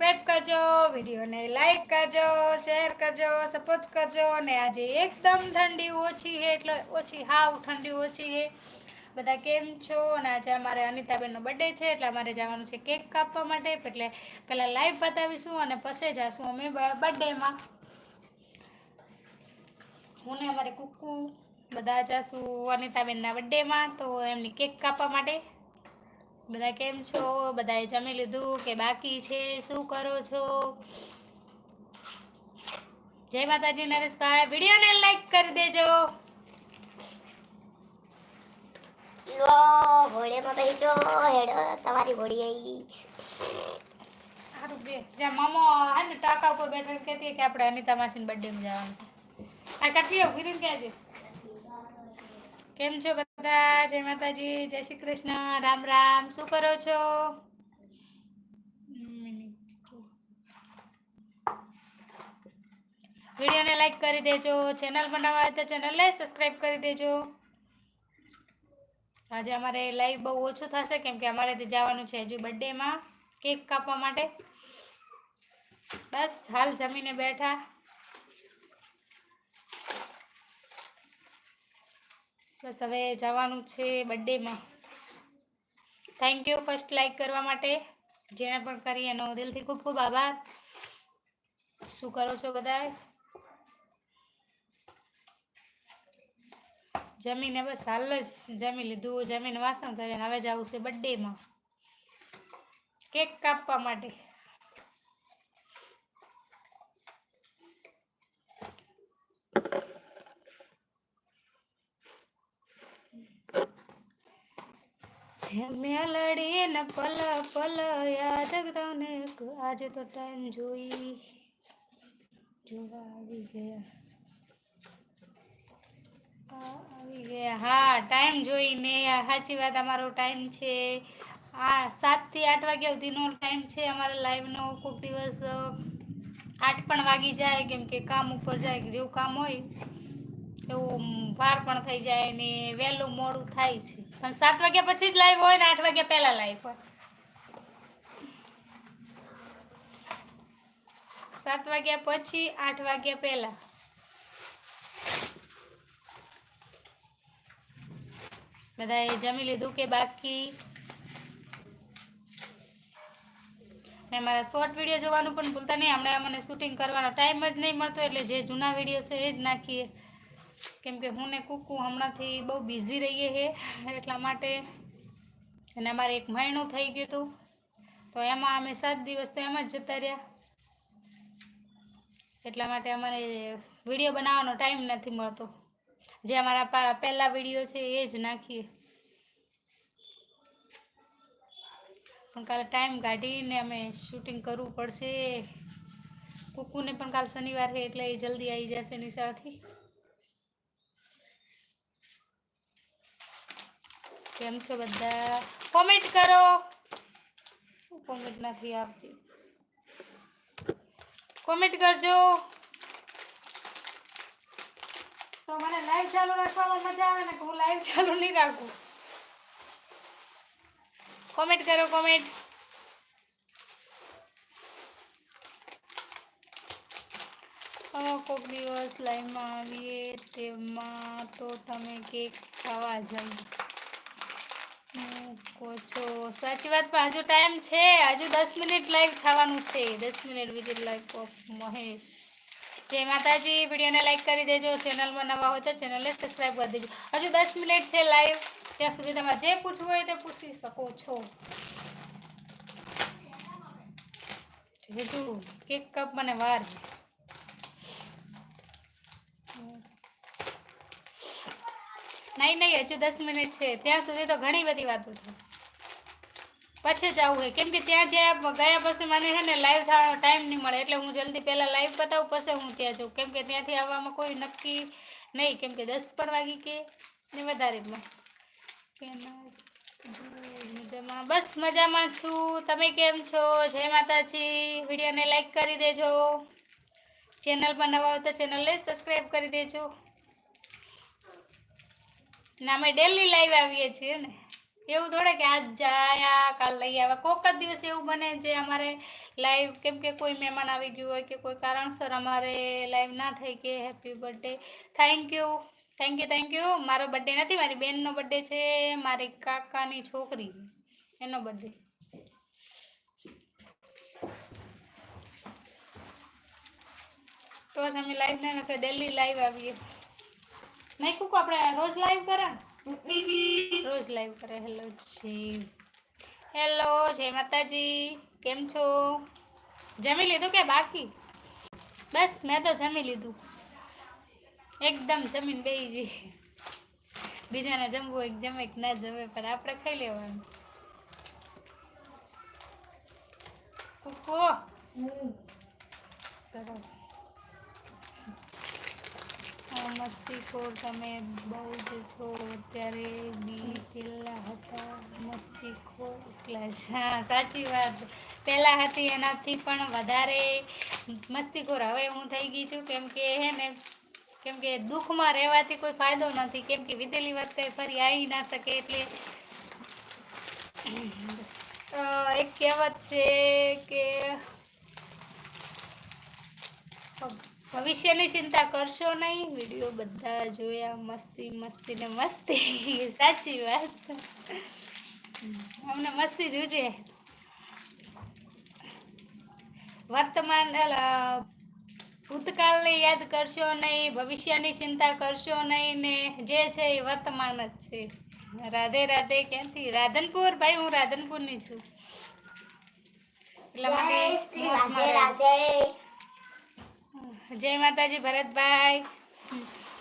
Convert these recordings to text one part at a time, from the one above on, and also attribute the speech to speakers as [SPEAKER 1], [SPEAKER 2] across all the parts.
[SPEAKER 1] Subscribe કરજો, વિડીયોને like કરજો શેર કરજો સપોર્ટ કરજો. અને આજે એકદમ ઠંડી ઓછી છે, એટલે ઓછી હાવ ઠંડી ઓછી છે. બધા કેમ છો? અને આજે અમારે અનિતાબેનનો બર્થડે છે, એટલે અમારે જવાનું છે કેક કાપવા માટે. એટલે પહેલાં લાઈવ બતાવીશું અને પછી જઈશું અમે બર્થડેમાં હું ને અમારે કુકુ બધા જઈશું અનિતાબેનના બર્થડેમાં તો એમની કેક કાપવા માટે. બધા કેમ છો? બધાએ જમી લીધું કે બાકી છે? શું કરો છો? જય માતાજી નરેશભાઈ. વિડીયોને લાઈક કરી દેજો.
[SPEAKER 2] ઘોડેમાં બેસજો હેડ તમારી ઘોડી આવી
[SPEAKER 1] સારું બે. જ્યાં મામો હે ને ટાંકા ઉપર બેઠા કહેતી કે આપણે અનિતા માસીને બર્થડેમાં જવાનું આ કાઢી આવું ગીરીને છે? કેમ છો બધા જય માતાજી, જય શ્રી કૃષ્ણ. રામ રામ. શું કરો છો? વિડીયોને લાઈક કરી દેજો, ચેનલ બનાવવા હોય તો ચેનલને સબસ્ક્રાઈબ કરી દેજો. આજે અમારે લાઈવ બહુ ઓછું થશે, કેમ કે અમારે તે જવાનું છે હજુ બર્થડેમાં કેક કાપવા માટે. બસ, હાલ જમીને બેઠા. બસ હવે જવાનું છે બર્થડેમાં. થેન્ક યુ ફર્સ્ટ લાઈક કરવા માટે. જેણે પણ કરી એનો દિલથી ખૂબ ખૂબ આભાર. શું કરો છો બધા જમીને બસ હાલ જ જમી લીધું, જમીને વાસણ કરીને હવે જવું છે બર્થડેમાં. કેક કાપવા માટે. મેલડી ને પલ પલ યાદ તને આજે તો ટાઈમ જોઈ જોવા આવી ગયા. આવી ગયા. હા, ટાઈમ જોઈને. આ સાચી વાત, અમારો ટાઈમ છે. આ સાતથી આઠ વાગ્યા સુધીનો ટાઈમ છે અમારા લાઈવનો. કોઈક દિવસ આઠ પણ વાગી જાય, કેમ કે કામ ઉપર જાય, જેવું કામ હોય, એવું વાર પણ થઈ જાય ને વહેલું મોડું થાય છે. પણ સાત વાગ્યા પછી જ લાઈવ હોય ને આઠ વાગ્યા પહેલાં લાઈવ હોય. સાત વાગ્યા પછી, આઠ વાગ્યા પહેલાં. બધાએ જમી લીધું કે બાકી? ને મારા શોર્ટ વીડિયો જોવાનું પણ ભૂલતા નહીં. હમણાં મને શૂટિંગ કરવાનો ટાઈમ જ નહીં મળતો, એટલે જે જૂના વીડિયો છે એ જ નાખીએ. કેમ કે હું ને કુકુ હમણાંથી બહુ બિઝી રહીએ છીએ એટલા માટે અને અમારે એક મહિનો થઈ ગયું હતો તો એમાં અમે સાત દિવસ તો એમ જ જતા રહ્યા. એટલા માટે અમારે વીડિયો બનાવવાનો ટાઈમ નથી મળતો. જે અમારા પહેલા વીડિયો છે એ જ નાખીએ. પણ કાલે ટાઈમ કાઢીને અમે શૂટિંગ કરવું પડશે. કુકુને પણ કાલ શનિવાર છે એટલે એ જલ્દી આવી જશે નિશાળથી. કેમ છો બધા? કોમેન્ટ કરો. કોમેન્ટ નથી આવતી કોમેન્ટ કરજો. તો મને લાઈવ ચાલુ રાખવામાં મજા આવે ને કે હું લાઈવ ચાલુ નહીં રાખું. કોમેન્ટ કરો કોમેન્ટ કોઈક દિવસ લાઈવમાં આવીએ તેમાં તો તમે કેક ખાવા જઈ મૂકો છો. સાચી વાત, પણ હજુ ટાઈમ છે. હજુ દસ મિનિટ લાઈવ થવાનું છે. દસ minute visit live of Mahesh. જય માતાજી. વિડીયોને લાઈક કરી દેજો. ચેનલમાં નવા હોય તો ચેનલને સબસ્ક્રાઈબ કરી દેજો. હજુ દસ મિનિટ છે લાઈવ ત્યાં સુધી તમારે જે પૂછવું હોય તે પૂછી શકો છો. કેક કપ મને વાર નહીં નહીં, હજુ દસ મિનિટ છે. ત્યાં સુધી તો ઘણી બધી વાતો છે. પછી જ આવું હોય. કેમ કે ત્યાં જ્યાં ગયા પછી મને છે ને લાઈવ થવાનો ટાઈમ નહીં મળે. એટલે હું જલ્દી પહેલાં લાઈવ બતાવું પછી હું ત્યાં જાઉં. કેમ કે ત્યાંથી આવવામાં કોઈ નક્કી નહીં. કેમ કે દસ પણ વાગી કે ને વધારે મજામાં. બસ મજામાં છું. તમે કેમ છો? જય માતાજી. વિડીયોને લાઈક કરી દેજો. ચેનલ પર નવા હોય તો ચેનલને સબસ્ક્રાઈબ કરી દેજો. ને અમે ડેલી લાઈવ આવીએ છીએ ને. એવું થોડે કે આજ જાયા કાલ લઈ આવ્યા કોઈક જ દિવસ એવું બને જે અમારે લાઈવ કેમ કે કોઈ મહેમાન આવી ગયું હોય કે કોઈ કારણસર અમારે લાઈવ ના થઈ કે happy birthday thank you thank you thank you મારો બર્થડે નથી, મારી બેનનો બર્થડે છે, મારી કાકાની છોકરી. એનો બર્થડે તો જ અમે લાઈવ ના નથી ડેલી લાઈવ આવીએ. નહીં કુકુ આપણે રોજ લાઈવ કરે રોજ લાઈવ કરે હેલો જી હેલો જય માતાજી. કેમ છો? જમી લીધું કે બાકી? બસ મેં તો જમી લીધું. એકદમ જમીન બેહી જઈ બીજાને જમવું એક જમે કે ના જમે પણ આપણે ખાઈ લેવાનું. કુકુ સરસ. મસ્તીખોર તમે બહુ જ છો. અત્યારે બી પહેલાં હતા મસ્તીખોર ક્લાસ હા, સાચી વાત. પહેલાં હતી એનાથી પણ વધારે મસ્તીખોર હવે હું થઈ ગઈ છું. કેમ કે હે ને, કેમ કે દુઃખમાં રહેવાથી કોઈ ફાયદો નથી. કેમ કે વીતેલી વાત કંઈ ફરી આવી ના શકે એટલે એક કહેવત છે કે ભવિષ્યની ચિંતા કરશો નહીં. વીડિયો બધા જોયા. મસ્તી મસ્તી ને મસ્તી. સાચી વાત. અમને મસ્તી જોજે. વર્તમાન ભૂતકાળને યાદ કરશો નહીં. ભવિષ્યની ચિંતા કરશો નહીં ને જે છે એ વર્તમાન જ છે. રાધે રાધે ક્યાંથી? રાધનપુર? ભાઈ હું રાધનપુરની છું. એટલા માટે
[SPEAKER 2] રાધે રાધે.
[SPEAKER 1] જય માતાજી ભરતભાઈ.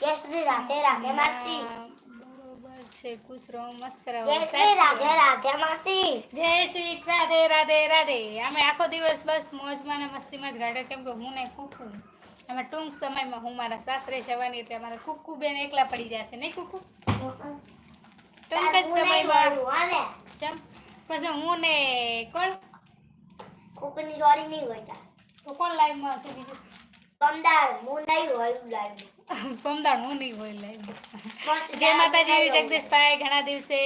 [SPEAKER 2] જય શ્રી રાધે રાધે માસી.
[SPEAKER 1] બરોબર છે ખુશ રહો મસ્ત રહો
[SPEAKER 2] જય શ્રી રાધે રાધે માસી.
[SPEAKER 1] જય શ્રી રાધે રાધે રાધે. અમે આખો દિવસ બસ મોજમાં ને મસ્તીમાં જ ગાડે કેમ કે હું ને કુકુ. અમે ટૂંક સમયમાં હું મારા સાસરે જવાની એટલે અમારા કુકુ બેન એકલા પડી જશે નહીં કુકુ? ટૂંક જ સમયમાં. ચમ પછી હું ને કોણ?
[SPEAKER 2] કુકુની જોડી નહીં હોય
[SPEAKER 1] તો કોણ લાઈવમાં હશે બીજું?
[SPEAKER 2] કમદાર હું નહીં હોય લાઈવ
[SPEAKER 1] પમદાણ હું નહીં હોય લાઈવ જય માતાજી. જગદીશભાઈ ઘણા દિવસે.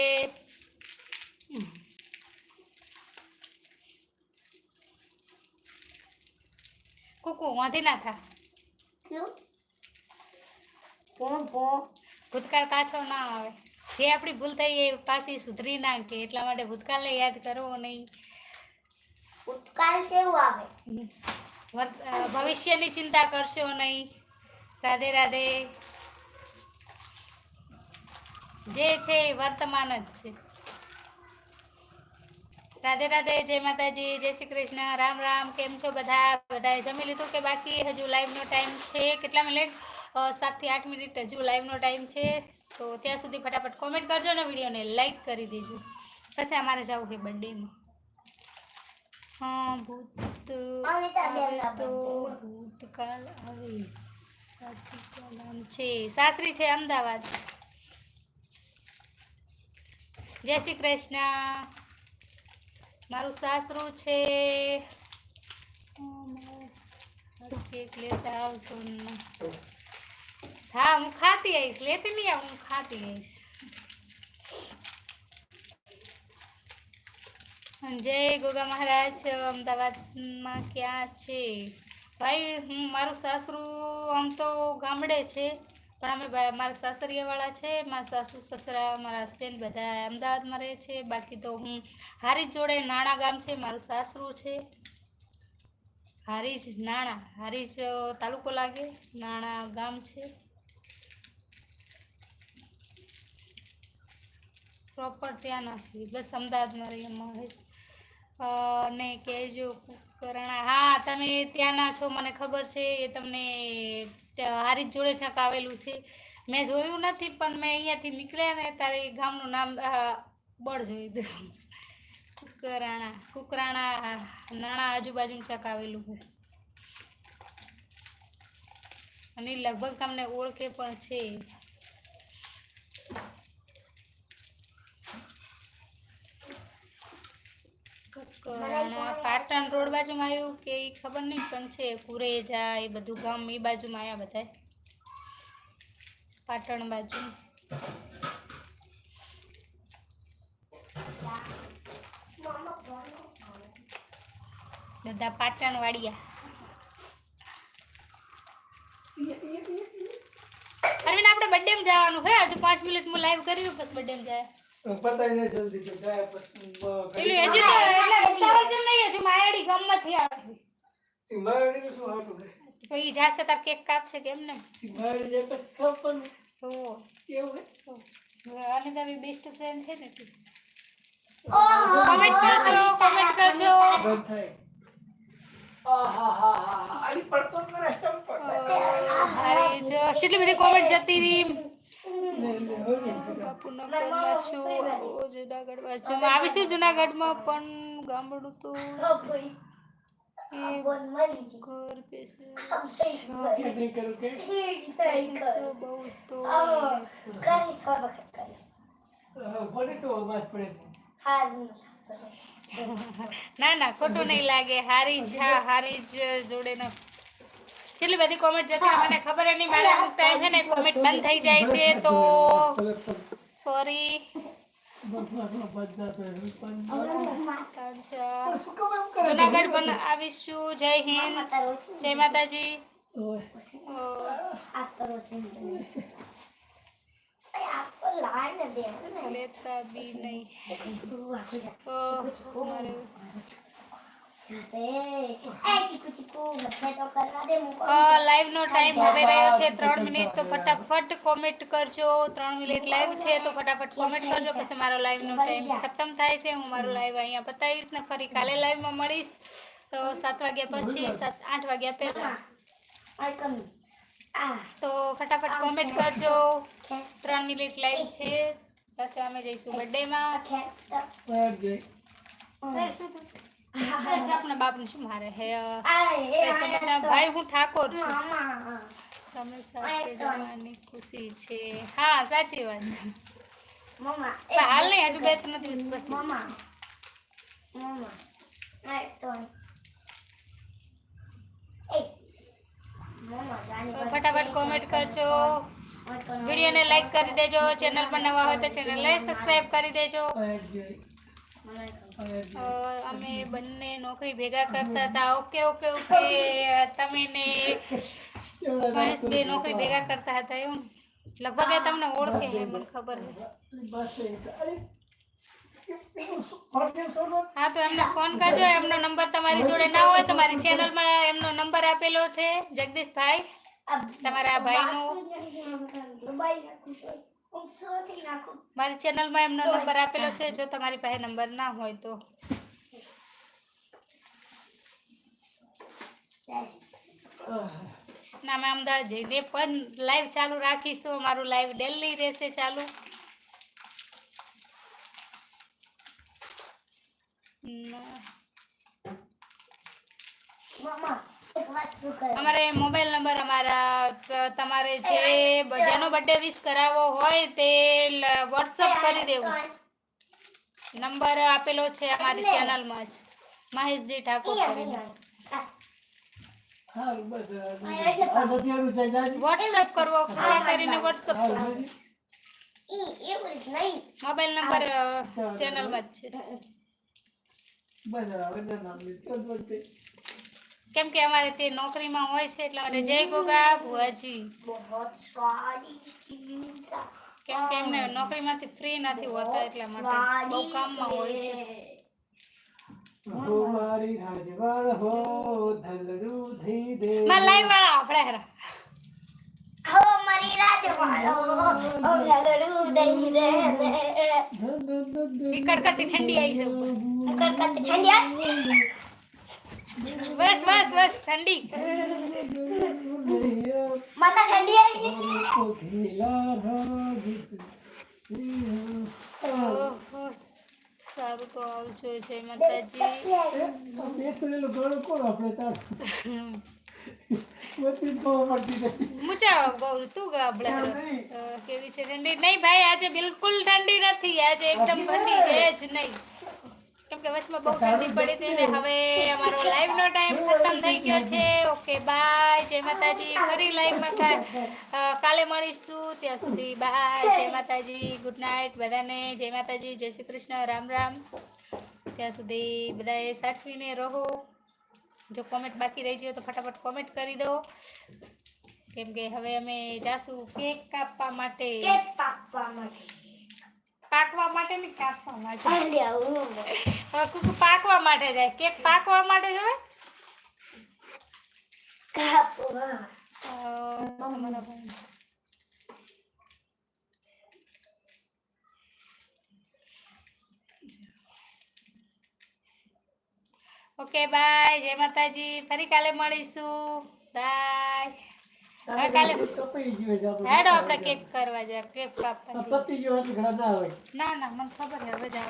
[SPEAKER 1] કુકુ વાંધી ના થા. ભૂતકાળ પાછો ના આવે. જે આપણી ભૂલ થઈ એ પાછી સુધરી નાખે એટલા માટે ભૂતકાળને યાદ કરવો નહીં.
[SPEAKER 2] ભૂતકાળ કેવું આવે?
[SPEAKER 1] ભવિષ્યની ચિંતા કરશો નહીં. રાધે રાધે. જે છે વર્તમાન જ છે. રાધે રાધે, જય માતાજી, જય શ્રી કૃષ્ણ. રામ રામ. કેમ છો બધા? બધાએ જમી લીધું કે બાકી? હજુ લાઈવનો ટાઈમ છે. કેટલા મિનિટ? સાતથી આઠ મિનિટ હજુ લાઈવનો ટાઈમ છે. તો ત્યાં સુધી ફટાફટ કોમેન્ટ કરજો ને વિડીયોને લાઈક કરી દેજો. પછી અમારે જવું છે બર્થડેમાં. હા ભૂત આવે તો ભૂતકાળ આવે શાસ્ત્રી ક્યાં નામ છે. સાસરી છે અમદાવાદ. જય શ્રી કૃષ્ણ. મારું સાસરું છે. કેક લેતા આવજો. હા હું ખાતી આવીશ. લેતી નહીં આવું હું ખાતી આવીશ. જય ગોગા મહારાજ અમદાવાદમાં ક્યાં છે? ભાઈ હું મારું સાસરું આમ તો ગામડે છે પણ અમે મારા સાસરિયાવાળા છે મારા સાસુ સસરા મારા હસબન્ડ બધા અમદાવાદમાં રહે છે બાકી તો હું હારીજ જોડે નાણા ગામ છે મારું સાસરું છે. હારીજ નાણા હારીજ તાલુકો લાગે નાણા ગામ છે. પ્રોપર ત્યાં નથી બસ અમદાવાદમાં રહીએ અ, ને કહેજો કુકરણા. હા, તમે ત્યાંના છો, મને ખબર છે, એ તમને હારીજ જોડે છક આવેલું છે. મેં જોયું નથી, પણ મેં અહીંયાથી નીકળ્યા ને, ત્યારે ગામનું નામ બળ જોયું હતું કુકરાણા કુકરાણા, નાણા આજુબાજુ ચક આવેલું હું અને લગભગ તમને ઓળખે પણ છે. પાટણ રોડ બાજુમાં આવ્યું કે એ ખબર નહીં પણ છે કુરેજા એ બધું ગામ એ બાજુમાં આવ્યા બધા પાટણ બાજુ. બધા પાટણ વાડિયા અરવિંદ, આપણે બર્થડે માં જવાનું હે? હજુ પાંચ મિનિટમાં લાઈવ કર્યું બસ બર્થડે જાય.
[SPEAKER 3] પતાઈ ને જલ્દી કે જાય પછી બ-
[SPEAKER 1] પેલું હજુ તો એટલે ઉતાવળ જેમ નહીં હજુ માયાડી ગામમાંથી આવે.
[SPEAKER 3] તી મારી શું હાટું હે?
[SPEAKER 1] તો ઈ જાશે તાર કેક કાપશે કેમ ને
[SPEAKER 3] તી મારી જાય પછી ખાવાનું?
[SPEAKER 1] તો
[SPEAKER 3] કેવું હે?
[SPEAKER 1] અને તારી બેસ્ટ ફ્રેન્ડ છે ને તું.
[SPEAKER 2] ઓહો!
[SPEAKER 1] કમેન્ટ કરજો કમેન્ટ કરજો.
[SPEAKER 3] બંધ થાય. આહાહાહા. આઈ પડતો જ કરે? ચંપટ.
[SPEAKER 1] અરે જો કેટલી બધી કોમેન્ટ જતી રહી.
[SPEAKER 3] લે,
[SPEAKER 1] છું જુનાગઢમાં છું. જુનાગઢ આવીશું જુનાગઢમાં પણ ગામડું તો
[SPEAKER 3] ને.
[SPEAKER 1] ના ના ખોટું નહીં લાગે. હારી જ હા હારી જ જોડે ના. છેલ્લી બધી કોમેન્ટ જતી મને ખબર નહીં મારે અમુક ટાઈમ છે ને કોમેન્ટ બંધ થઈ જાય છે તો સોરી? જુનાગઢ આવીશું. જય હિન્દ. જય માતાજી. લેતા બી નહીં. લાઈવ નો ટાઈમ હવે રહ્યો છે ત્રણ મિનિટ તો ફટાફટ કોમેન્ટ કરજો. ત્રણ મિનિટ લાઈવ છે તો ફટાફટ કોમેન્ટ કરજો. પછી મારો લાઈવ નો ટાઈમ ખતમ થાય છે. હું મારું લાઈવ અહીંયા બતાવીશ ને ફરી કાલે લાઈવમાં મળીશ. તો સાત વાગ્યા પછી સાત આઠ વાગ્યા પહેલા.
[SPEAKER 2] આ કમ. આ.
[SPEAKER 1] તો ફટાફટ કોમેન્ટ કરજો. ત્રણ મિનિટ લાઈવ છે. પછી અમે જઈશું બર્થડે આપણા બાપનું શું મારે? હે ભાઈ હું ઠાકોર છું. તમે સાસરે જવાની ખુશી છે. હા સાચી વાત. હાલ નહીં હજુ બે ત્રણ દિવસ પછી. ફટાફટ કોમેન્ટ કરજો. વિડીયોને લાઈક કરી દેજો. ચેનલ પર નવા હોય તો ચેનલને સબસ્ક્રાઈબ કરી દેજો
[SPEAKER 3] બહાર જઈ. બહાર
[SPEAKER 1] અ,
[SPEAKER 3] જઈ.
[SPEAKER 1] અમે બંને નોકરી ભેગા કરતા હતા. Okay okay okay. તમે ને
[SPEAKER 3] કેવડા
[SPEAKER 1] બે નોકરી ભેગા કરતા હતા એવું લગભગ એ તમને ઓળખે છે મને ખબર? હા. તો એમને ફોન કરજો. એમનો નંબર તમારી જોડે ના હોય, તમારી ચેનલ ચેનલમાં એમનો નંબર આપેલો છે, જગદીશભાઈ. તમારા ભાઈનું. મારી ચેનલમાં એમનો નંબર આપેલો છે, જો તમારી પાસે નંબર ના હોય તો. ના અમે અમદાવાદ જઈને પણ લાઈવ ચાલુ રાખીશું. અમારું લાઈવ ડેલી રહેશે ચાલુ.
[SPEAKER 2] મામા
[SPEAKER 1] અમારે મોબાઈલ નંબર અમારા તમારે જે જેનો બર્થડે વિશ કરાવવો હોય તે વોટ્સઅપ કરી દેવું. નંબર આપેલો છે અમારી ચેનલમાં જ. મહેશજી ઠાકોર કરીને. વોટ્સઅપ કરવો ફોન કરીને વોટ્સઅપ કરવો મોબાઈલ નંબર ચેનલમાં જ છે.
[SPEAKER 3] બસ હવે નામ.
[SPEAKER 1] કેમ કે અમારે તે નોકરીમાં હોય છે એટલે માટે જય ગોગા ભુવાજી. કેમ કે એમને નોકરીમાંથી ફ્રી નથી હોતા એટલા માટે બહુ કામમાં હોય છે. માં લાઈવ વાળા આપણે હરા. ઠંડી આવી છે
[SPEAKER 2] ઠંડી આ
[SPEAKER 1] બસ બસ બસ ઠંડી
[SPEAKER 2] માતા ઠંડી આવી
[SPEAKER 1] ઓહો, સારું તો આવજો જય માતાજી મૂચા ગૌર તું ગા આપણે હરા. અ, કેવી છે ઠંડી નહીં ભાઈ આજે બિલકુલ ઠંડી નથી આજે એકદમ ઠંડી છે જ નહીં કેમ કે વચમાં બહુ ઠંડી પડી હતી અને હવે અમારો લાઈવ નો ટાઈમ ખતમ થઈ ગયો છે. ઓકે બાય જય માતાજી. ફરી લાઈવમાં કાલે મળીશું. ત્યાં સુધી બાય જય માતાજી. ગુડ નાઇટ બધાને. જય માતાજી. જય શ્રી કૃષ્ણ. રામ રામ. ત્યાં સુધી બધાએ સાચવીને રહો. જો કોમેન્ટ બાકી રહી ગયો તો ફટાફટ કોમેન્ટ કરી દો. કેમ કે હવે અમે જાશું કેક કાપવા માટે.
[SPEAKER 2] કેક પાકવા માટે.
[SPEAKER 1] પાકવા માટે ને કાપવા માટે. કુકુ પાકવા માટે જાય. કેક પાકવા માટે ભાઈ. Okay bye. જય માતાજી. ફરી કાલે મળીશું. બાય. હવે કાલે. હેડો આપણે કેક કરવા જાય કેક કાપવા જઈએ.
[SPEAKER 3] પતી ગયું ના
[SPEAKER 1] ના ના મને ખબર છે હવે જ